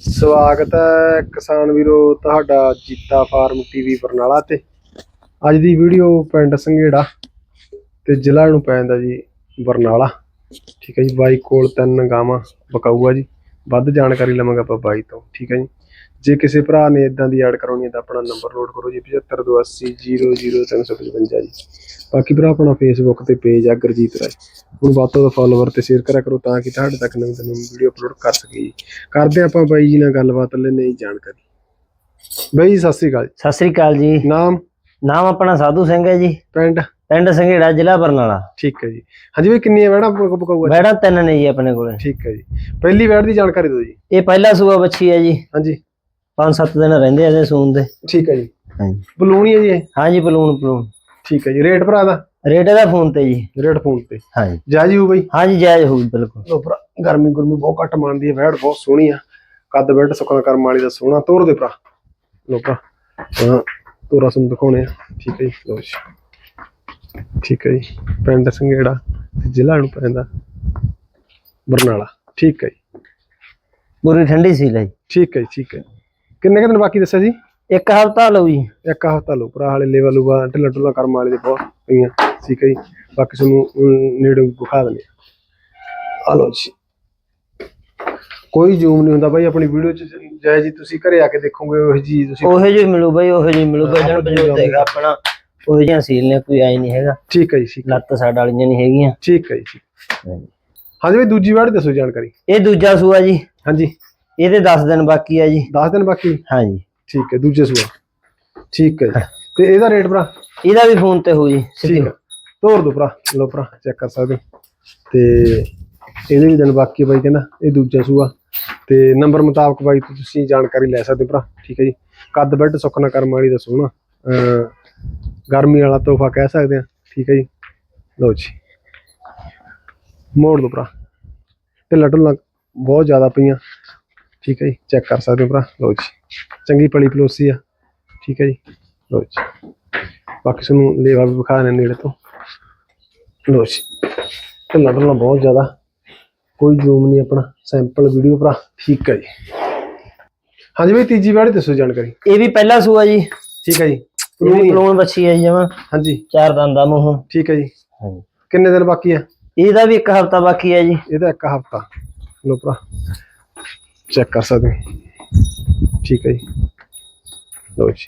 ਸਵਾਗਤ ਹੈ ਕਿਸਾਨ ਵੀਰੋ ਤੁਹਾਡਾ ਜੀਤਾ ਫਾਰਮ ਟੀਵੀ ਬਰਨਾਲਾ ਤੇ। ਅੱਜ ਦੀ ਵੀਡੀਓ ਪਿੰਡ ਸੰਘੇੜਾ ਤੇ ਜ਼ਿਲ੍ਹਾ ਨੂੰ ਪੈਂਦਾ ਜੀ ਬਰਨਾਲਾ। ਠੀਕ ਹੈ ਜੀ, ਬਾਈ ਕੋਲ ਤਿੰਨ ਗਾਵਾਂ ਬਕਾਊ ਜੀ। ਵੱਧ ਜਾਣਕਾਰੀ ਲਵਾਂਗੇ ਆਪਾਂ ਬਾਈ ਤੋਂ। ਠੀਕ ਹੈ ਜੀ। ਜੇ ਕਿਸੇ ਭਰਾ ਨੇ ਇਦਾਂ ਦੀ ਐਡ ਕਰਾਉਣੀ ਹੈ ਤਾਂ ਆਪਣਾ ਨੰਬਰ ਨੋਟ ਕਰੋ ਜੀ 7528000355 ਜੀ। ਬਾਕੀ ਭਰਾ ਆਪਣਾ ਫੇਸਬੁੱਕ ਤੇ ਪੇਜ ਆ ਗੁਰਜੀਤ ਰਾਏ। ਹੁਣ ਵੱਧ ਤੋਂ ਵੱਧ ਫਾਲੋਵਰ ਤੇ ਸ਼ੇਅਰ ਕਰਿਆ ਕਰੋ ਤਾਂ ਕਿ ਤੁਹਾਡੇ ਤੱਕ ਨਵੀਂ ਤੋਂ ਨਵੀਂ ਵੀਡੀਓ ਅਪਲੋਡ ਕਰ ਸਕੀਏ ਜੀ। ਕਰਦੇ ਆਪਾਂ ਬਾਈ ਜੀ ਨਾਲ ਗੱਲਬਾਤ ਲੈ ਨਹੀਂ ਜਾਣਕਾਰੀ। ਬਾਈ ਜੀ, ਸਤਿ ਸ੍ਰੀ ਅਕਾਲ ਸਤਿ ਸ੍ਰੀ ਅਕਾਲ ਜੀ। ਨਾਮ? ਨਾਮ ਆਪਣਾ ਸਾਧੂ ਸਿੰਘ ਹੈ ਜੀ। ਪਿੰਡ? ਪਿੰਡ ਸੰਘੇੜਾ ਜ਼ਿਲ੍ਹਾ ਬਰਨਾਲਾ। ਠੀਕ ਹੈ ਜੀ। ਹਾਂਜੀ ਬਈ ਕਿੰਨੀਆਂ ਵੈੜਾਂ ਬਕਾਊਗਾ ਬੈੜਾਂ ਤਿੰਨ ਨੇ ਜੀ ਆਪਣੇ ਕੋਲੇ। ਠੀਕ ਹੈ ਜੀ। ਪਹਿਲੀ ਵੈੜ ਦੀ ਜਾਣਕਾਰੀ ਦਿਓ ਜੀ। ਇਹ ਪਹਿਲਾ ਸੂਆ ਬੱਚੀ ਹੈ ਜੀ। ਹਾਂਜੀ। 5-7 ਦਿਨ ਰਹਿੰਦੇ ਆ ਇਹਦੇ ਸੂਣ ਦੇ। ਠੀਕ ਹੈ ਜੀ। ਹਾਂਜੀ। ਬਲੂਣੀ ਹੈ ਜੀ ਇਹ? ਹਾਂਜੀ ਪਲੂਣ ਪਲੂਣ ਠੀਕ ਹੈ ਜੀ। ਰੇਟ ਭਰਾ ਦਾ? ਰੇਟ ਇਹਦਾ ਫੋਨ ਤੇ ਜੀ। ਰੇਟ ਫੋਨ ਤੇ। ਹਾਂਜੀ। ਜਾਇਜ਼ ਹੋ ਬਈ? ਹਾਂਜੀ ਜਾਇਜ਼ ਹੋਊ ਬਿਲਕੁਲ। ਲੋ ਭਰਾ ਗਰਮੀ ਗੁਰਮੀ ਬਹੁਤ ਘੱਟ ਮੰਨਦੀ ਹੈ ਵੈੜ ਬਹੁਤ ਸੋਹਣੀ ਆ। ਕੱਦ ਬੈਡ ਸੁੱਕਾ ਕਰਮ ਵਾਲੀ ਦਾ ਸੋਹਣਾ ਤੋਰ ਦੇ ਭਰਾ। ਲੋ ਭਰਾ ਹਾਂ ਤੋਰਾ ਸਾਨੂੰ ਦਿਖਾਉਣੇ ਆ। ਠੀਕ ਹੈ ਜੀ ਲੋ ਜੀ। ਠੀਕ ਹੈ ਜੀ ਪਿੰਡ ਸੰਘੇੜਾ ਤੇ ਜ਼ਿਲ੍ਹਾ ਨੂੰ ਪੈਂਦਾ ਬਰਨਾਲਾ। ਠੀਕ ਹੈ ਜੀ। ਪੂਰੀ ਠੰਡੀ ਸੀ ਲਈ ਠੀਕ ਹੈ ਜੀ ਠੀਕ ਹੈ। ਕਿੰਨੇ ਕੁ ਦਿਨ ਬਾਕੀ ਦੱਸਿਆ ਜੀ ਇੱਕ ਹਫ਼ਤਾ ਲਊ ਜੀ। ਇੱਕ ਹਫਤਾ ਲੋ ਭਰਾ ਵਾਲੇ ਲੈਵਲ ਲੂਗਾ ਢਿੱਲਾ ਢੁੱਲਾ ਕਰਮ ਵਾਲੇ ਦੇ ਬਹੁਤ ਪਈਆਂ ਠੀਕ ਹੈ ਜੀ। ਬਾਕੀ ਤੁਹਾਨੂੰ ਨੇੜੇ ਵਿਖਾ ਦਿੰਦੇ ਆ ਜੀ। ਕੋਈ ਜ਼ੂਮ ਨਹੀਂ ਹੁੰਦਾ ਬਾਈ ਆਪਣੀ ਵੀਡੀਓ ਚ ਜਾਇ ਜੀ ਤੁਸੀਂ ਘਰੇ ਆ ਕੇ ਦੇਖੋਗੇ ਉਹ ਜੀ ਤੁਸੀਂ ਉਹੇ ਜਿਹੀ ਮਿਲੂ ਬਈ ਉਹੇ ਜਿਹੀ ਮਿਲੂ ਵਜਨ ਬਜੂਤ ਹੈਗਾ ਆਪਣਾ ਉਹੇ ਜਿਹੀਆਂ ਸੀਲ ਨੇ ਕੋਈ ਆਈ ਨਹੀਂ ਹੈਗਾ। ਠੀਕ ਹੈ ਜੀ ਲੱਤ ਸਾਡ ਵਾਲੀਆਂ ਨਹੀਂ ਹੈਗੀਆਂ। ਠੀਕ ਹੈ ਜੀ। ਹਾਂਜੀ ਬਾਈ ਦੂਜੀ ਵਾਰ ਦੱਸੋ ਜਾਣਕਾਰੀ। ਇਹ ਦੂਜਾ ਸੂਆ ਜੀ। ਹਾਂਜੀ। ਇਹਦੇ 10 ਦਿਨ ਬਾਕੀ ਆ ਜੀ। 10 ਦਿਨ ਬਾਕੀ? ਹਾਂਜੀ। ਠੀਕ ਹੈ ਦੂਜੇ ਸੂਆ। ਠੀਕ ਹੈ ਤੇ ਇਹਦਾ ਰੇਟ ਭਰਾ? ਇਹਦਾ ਵੀ ਫੋਨ ਤੇ ਜੀ ਠੀਕ ਹੈ। ਤੋਰ ਦੋ ਭਰਾ ਲੋ ਭਰਾ ਚੈੱਕ ਕਰ ਸਕਦੇ ਹੋ। ਤੇ ਇਹਦੇ ਵੀ ਦਿਨ ਬਾਕੀ ਹੈ ਬਾਈ ਕਹਿੰਦਾ ਇਹ ਦੂਜਾ ਸੂਆ। ਤੇ ਨੰਬਰ ਮੁਤਾਬਕ ਬਾਈ ਤੁਸੀਂ ਜਾਣਕਾਰੀ ਲੈ ਸਕਦੇ ਹੋ ਭਰਾ ਠੀਕ ਹੈ ਜੀ। ਕੱਦ ਬੈੱਡ ਸੁੱਕਣਾ ਕਰਮ ਵਾਲੀ ਦਾ ਸੋਹਣਾ ਗਰਮੀ ਵਾਲਾ ਤੋਹਫਾ ਕਹਿ ਸਕਦੇ ਆ ਠੀਕ ਹੈ ਜੀ। ਲਓ ਜੀ। ਮੋੜ ਦੋ ਭਰਾ। ਤੇ ਲੱਡੂ ਬਹੁਤ ਜ਼ਿਆਦਾ ਪਈਆਂ। ਠੀਕ ਹੈ ਜੀ ਚੈੱਕ ਕਰ ਸਕਦੇ ਹੋ ਭਰਾ ਲਓ ਜੀ। ਚੰਗੀ ਪਲੀ ਪਲੋਸੀ ਆ ਠੀਕ ਹੈ ਜੀ ਲਓ ਜੀ। ਬਾਕੀ ਤੁਹਾਨੂੰ ਲੇਵਾ ਵੀ ਵਿਖਾ ਨੇ ਨੇੜੇ ਤੋਂ। ਲੋ ਜੀ ਢਿੱਲਾ ਢਿੱਲਾ ਬਹੁਤ ਜ਼ਿਆਦਾ ਕੋਈ ਜ਼ੂਮ ਨਹੀਂ ਆਪਣਾ ਸੈਂਪਲ ਵੀਡੀਓ ਭਰਾ ਠੀਕ ਹੈ ਜੀ। ਹਾਂਜੀ ਬਈ ਤੀਜੀ ਵਾੜੀ ਦੱਸੋ ਜਾਣਕਾਰੀ। ਇਹ ਵੀ ਪਹਿਲਾ ਸੂਆ ਜੀ। ਠੀਕ ਹੈ ਜੀ ਇਹ ਵੀ ਪਲੂਣ ਬੱਚੀ ਹੈ ਜੀ ਜਮਾ। ਹਾਂਜੀ। ਚਾਰ ਦੰਦਾਂ ਮੂੰਹ ਠੀਕ ਹੈ ਜੀ। ਹਾਂਜੀ। ਕਿੰਨੇ ਦਿਨ ਬਾਕੀ ਹੈ ਇਹਦਾ ਵੀ ਇੱਕ ਹਫ਼ਤਾ ਬਾਕੀ ਹੈ ਜੀ। ਇਹਦਾ ਇੱਕ ਹਫਤਾ। ਲੋ ਭਰਾ। ਚੈੱਕ ਕਰ ਸਕਦੇ ਹੋ। ਠੀਕ ਹੈ ਜੀ। ਲੋ ਜੀ।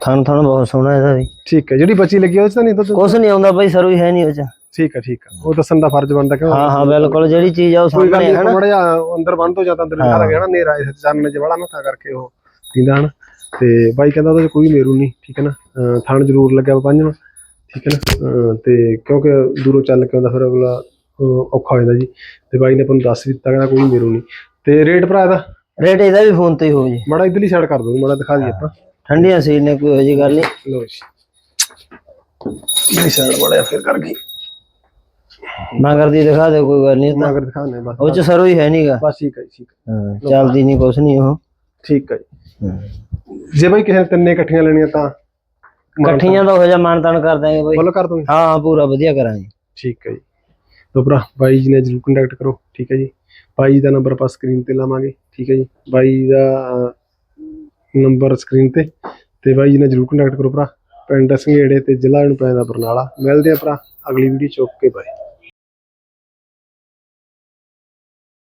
ਥਣ ਥਣ ਬਹੁਤ ਸੋਹਣਾ ਇਹਦਾ ਵੀ। ਠੀਕ ਹੈ। ਜਿਹੜੀ ਬੱਚੀ ਲੱਗੀ ਉਹ ਚ ਤਾਂ ਨਹੀਂ ਦੁੱਧ ਕੁਛ ਨਹੀਂ ਆਉਂਦਾ ਬਈ ਸਰੂ ਹੀ ਹੈ ਨਹੀਂ ਉਹ ਚ। ਠੀਕ ਹੈ ਠੀਕ ਹੈ। ਉਹ ਦੱਸਣ ਦਾ ਫਰਜ਼ ਬਣਦਾ ਕਿਉਂ? ਹਾਂ ਹਾਂ ਬਿਲਕੁਲ। ਜਿਹੜੀ ਚੀਜ਼ ਆ ਉਹ ਕੋਈ ਗੱਲ ਸਾਹਮਣੇ ਨਹੀਂ ਹੈ ਨਾ। ਮੜਾ ਜਾ ਅੰਦਰ ਬੰਦ ਤੋਂ ਜਾਂਦਾ ਅੰਦਰ ਦਿਖਾ ਦਾਂਗੇ ਨਾ ਨੇਰਾ ਇਸ ਚਾਨਣੇ ਚ ਬੜਾ ਤਾਂ ਕਰਕੇ ਉਹ ਪੀਂਦਾ ਹਨ। ਤੇ ਬਾਈ ਕਹਿੰਦਾ ਉਹਦੇ ਚ ਕੋਈ ਮੇਰੂ ਨਹੀਂ ਠੀਕ ਹੈ ਨਾ। ਥਣ ਜ਼ਰੂਰ ਲੱਗਿਆ ਪੰਜਵਾਂ ਠੀਕ ਹੈ ਨਾ। ਅਹ ਤੇ ਕਿਉਂਕਿ ਦੂਰੋਂ ਚੱਲ ਕੇ ਆਉਂਦਾ ਫਿਰ ਅਗਲਾ ਔਖਾ ਹੋ ਜਾਂਦਾ ਜੀ। ਤੇ ਬਾਈ ਨੇ ਆਪਾਂ ਨੂੰ ਦੱਸ ਵੀ ਦਿੱਤਾ ਕਹਿੰਦਾ ਕੋਈ ਮੇਰੂ ਨਹੀਂ। ਤੇ ਰੇਟ ਭਰਾ ਇਹਦਾ? ਰੇਟ ਇਹਦਾ ਵੀ ਫੋਨ ਤੇ ਹੀ ਹੋਊ ਜੀ। ਮੜਾ ਇਧਰਲੀ ਸਾਈਡ ਕਰ ਦੋ ਮੜਾ ਦਿਖਾ ਦਈਏ ਆਪਾਂ। ਠੰਡੀਆਂ ਸੀਲ ਨੇ ਕੋਈ ਹੋ ਜੀ ਗੱਲ ਨਹੀਂ। ਲੋ ਜੀ। ਇਧਰਲੀ ਸਾਈਡ ਮੜਾ ਫਿਰ ਕਰ ਗਈ। ਮਗਰ ਦੀ ਦਿਖਾ ਦੇ ਕੋਈ ਗੱਲ ਨਹੀਂ। ਤਾਂ ਮਗਰ ਦਿਖਾਣੇ ਬਸ। ਉਹ ਚ ਸਰੂ ਹੀ ਹੈ ਨਹੀਂਗਾ ਬਸ ਠੀਕ ਹੈ ਠੀਕ ਹੈ। ਚੱਲਦੀ ਨਹੀਂ ਕੁਛ ਨਹੀਂ ਉਹ। ਠੀਕ ਹੈ ਜੀ। ਜੇ ਬਾਈ ਕਿਸੇ ਤਿੰਨੇ ਇਕੱਠੀਆਂ ਲੈਣੀਆਂ ਤਾਂ ਇਕੱਠੀਆਂ ਦਾ ਹੋ ਜਾ ਮਾਨਤਾਨ ਕਰ ਦਾਂਗੇ ਬਈ। ਫੁੱਲ ਕਰ ਦੋਗੇ? ਹਾਂ ਪੂਰਾ ਵਧੀਆ ਕਰਾਂਗੇ। ਠੀਕ ਹੈ ਜੀ। ਤੋ ਭਰਾ, ਬਾਈ ਜੀ ਨੇ ਜਰੂਰ ਕੰਟੈਕਟ ਕਰੋ, ਠੀਕ ਹੈ ਜੀ। ਬਾਈ ਜੀ ਦਾ ਨੰਬਰ ਆਪਾਂ ਸਕਰੀਨ ਤੇ ਲਾਵਾਂਗੇ, ਠੀਕ ਹੈ ਜੀ। ਬਾਈ ਦਾ ਨੰਬਰ ਸਕਰੀਨ ਤੇ ਤੇ ਬਾਈ ਜੀ ਨੇ ਜਰੂਰ ਕੰਟੈਕਟ ਕਰੋ ਭਰਾ। ਪਿੰਡ ਸੰਘੇੜੇ ਤੇ ਜ਼ਿਲ੍ਹਾ ਨੂੰ ਪੈਂਦਾ ਬਰਨਾਲਾ। ਮਿਲਦੇ ਆ ਭਰਾ, ਅਗਲੀ ਵੀਡੀਓ ਚੁੱਕ ਕੇ ਬਾਈ